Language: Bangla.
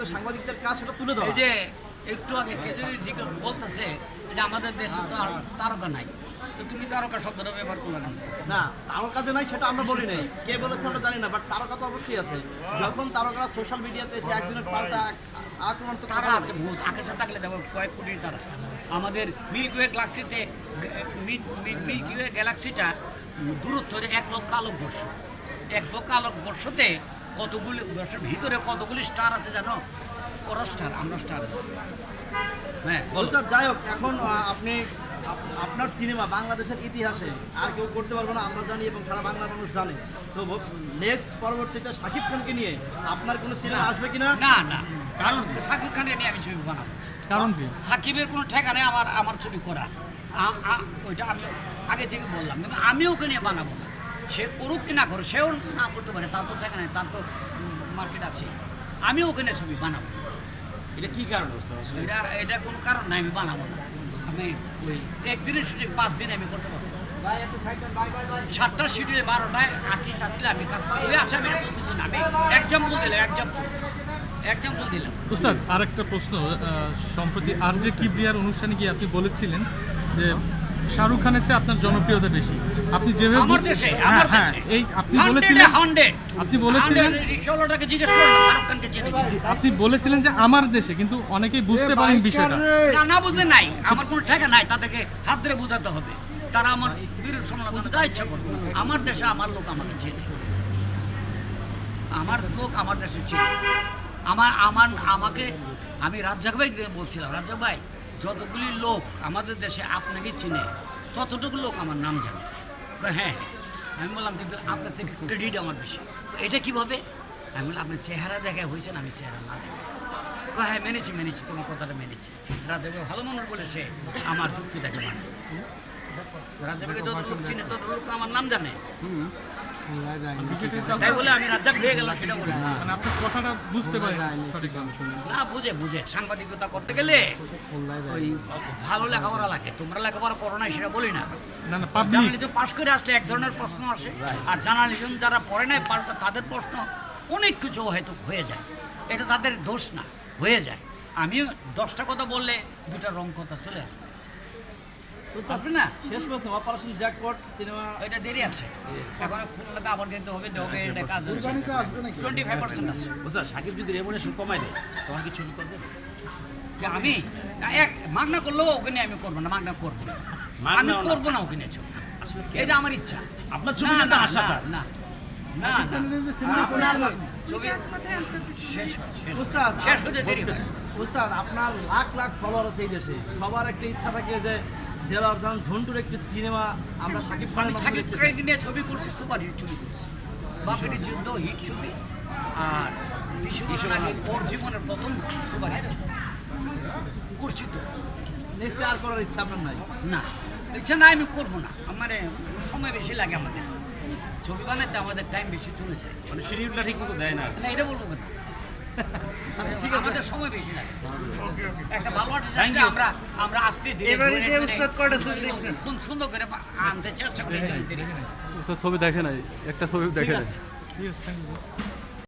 তো সাংবাদিকদের কাজ সেটা তুলে ধরা। এই যে একটু আগে কেজরি বলতেছে যে আমাদের দেশে তো আর তারকা নাই। তো তুমি তারকা শব্দটা ব্যবহার করলে কেন? না তারকা যে নাই সেটা আমরা বলি নাই। কে বলেছে আমরা জানি না বাট তারকা তো অবশ্যই আছে। যখন তারকারা সোশ্যাল মিডিয়াতে এসে একজনের পাল্টা আক্রমণ তো তারা আছে বহুত আকাশে থাকলে দেখো কয়েক কোটি তারা আমাদের মিল্কি ওয়ে গ্যালাক্সিতে মিল্কি ওয়ে গ্যালাক্সিটা দূরত্ব এক লক্ষ আলোক বর্ষ এক লক্ষ আলোক বর্ষতে কতগুলি ভিতরে কতগুলি স্টার আছে জানো? ওরা স্টার আমরা স্টার হ্যাঁ বলতে যাই হোক এখন আপনি আপনার সিনেমা বাংলাদেশের ইতিহাসে আর কেউ করতে পারবে না আমরা জানি এবং সারা বাংলার মানুষ জানে। তো নেক্সট পরবর্তীতে শাকিব খানকে নিয়ে আপনার কোনো সিনেমা আসবে কিনা? না না। কারণ সাকিব খানকে নিয়ে আমি ছবি বানাবো। কারণ কি? সাকিবের কোনো ঠেকা নেই আমার আমার ছবি করা ওইটা আমি আগে থেকে বললাম কিন্তু আমি ওকে নিয়ে বানাবো না। সে করুক কি না করুক সেও না করতে পারে তার তো ঠেকা নেই তার তো মার্কেট আছে। আমি ওখানে ছবি বানাবো। এটা কি কারণ এটা এটা কোনো কারণ নাই আমি বানাবো না। আমি ওই একদিনের শুটিং পাঁচ দিন আমি করতে পারব। সাতটা শিডিউলে বারোটায় আটটি চারটে আমি কাজ করব ওই আচ্ছা আমি এটা বলতেছি না আমি এক্সাম্পল দিলাম এক্সাম্পল এক্সাম্পল দিলাম। উস্তাদ আরেকটা প্রশ্ন সম্প্রতি আর যে কিবরিয়ার অনুষ্ঠানে গিয়ে আপনি বলেছিলেন যে শাহরুখ খানের চেয়ে আপনার জনপ্রিয়তা বেশি। আপনি যেভাবে আমার দেশে হ্যাঁ, আমার হ্যাঁ, দেশে। এই আপনি বলেছিলেন হান্ড্রেড আপনি বলেছিলেন রিক্সাওয়ালাটাকে জিজ্ঞেস করো না শাহরুখ খানকে চেনে। আপনি বলেছিলেন যে আমার দেশে কিন্তু অনেকেই বুঝতে পারেন বিষয়টা। না না বুঝলে নাই। আমার কোনো নাই তাদেরকে হাত ধরে বোঝাতে হবে। তারা আমার সমালোচনা যা ইচ্ছা করবে আমার দেশে আমার লোক আমাকে চেনে। আমার লোক আমার দেশে চেনে। আমার আমার আমাকে আমি রাজ্জাক ভাই বলছিলাম রাজ্জাক ভাই যতগুলি লোক আমাদের দেশে আপনাকে চিনে ততটুকু লোক আমার নাম জানে। হ্যাঁ হ্যাঁ। আমি বললাম, কিন্তু আপনার থেকে ক্রেডিট আমার বেশি। তো এটা কীভাবে? আমি বললাম, আপনার চেহারা দেখায় হয়েছেন, আমি চেহারা না দেখাই। হ্যাঁ মেনেছি মেনেছি, তোমার কথাটা মেনেছি। রাজা ভাই ভালো মনে বলে সে আমার যুক্তিটাকে মানে রাজা ভাইকে যত লোক চিনে তত লোক আমার নাম জানে। তাই বলে আমি রাজ্জাক হয়ে গেলাম সেটা বলি। মানে আপনার কথাটা বুঝতে পারেন সঠিকভাবে না বুঝে বুঝে। সাংবাদিকতা করতে গেলে ওই ভালো লেখাপড়া লাগে। তোমরা লেখাপড়া করো না সেটা বলি না। না না পাবলিক জার্নালিজম পাশ করে আসলে এক ধরনের প্রশ্ন আসে। আর জার্নালিজম যারা পড়ে নাই পার- তাদের প্রশ্ন অনেক কিছু হয়তো হয়ে যায়। এটা তাদের দোষ না হয়ে যায়। আমিও দশটা কথা বললে দুটা রং কথা চলে আসবে আসবে না? শেষ প্রশ্ন অপারেশন জ্যাকপট সিনেমা এটা দেরি আছে। এখন খুলনাতে আবার যেতে হবে দেবে এটা কাজ টোয়েন্টি ফাইভ পার্সেন্ট আছে। বুঝতে সাকিব যদি রেমুনেশন কমায় দেয় তখন কি ছবি করবে? আমি? এক মাগনা করলেও ওকে আমি করব না মাগনা করব আমি করব না ছবি। এটা আমার ইচ্ছা। আপনার ছবি না, না, আশা না, না। না না। আপনার ছবি শেষ শেষ হয়। উস্তাদ শেষ হতে দেরি উস্তাদ আপনার লাখ লাখ ফলোয়ার আছে এই দেশে। সবার একটা ইচ্ছা থাকে যে ঝন্টুর একটি সিনেমা আমরা সাকিব। খানকে নিয়ে ছবি করছি সুপার হিট ছবি করছি। বাপের যুদ্ধ হিট ছবি। আর বিশ্বনাথ ওর জীবনের প্রথম সুপার হিট করছি তো। নেক্সট আর করার ইচ্ছা আপনার নাই? না। ইচ্ছা না আমি করব না। আমার সময় বেশি লাগে আমাদের। ছবি বানাতে আমাদের টাইম বেশি চলে যায়। মানে শিডিউলটা ঠিক মতো দেয় না। না এটা বলব আছে আমাদের সময় বেশি লাগে। একটা ভালো আর্টিস্ট Thank আছে you. আমরা আমরা আসতে দিই এবারে যে উস্তাদ কয়টা ছবি দেখছেন? খুব সুন্দর করে আনতে চেষ্টা করি। ছবি দেখে নাই একটা ছবি দেখে নাই ঠিক আছে।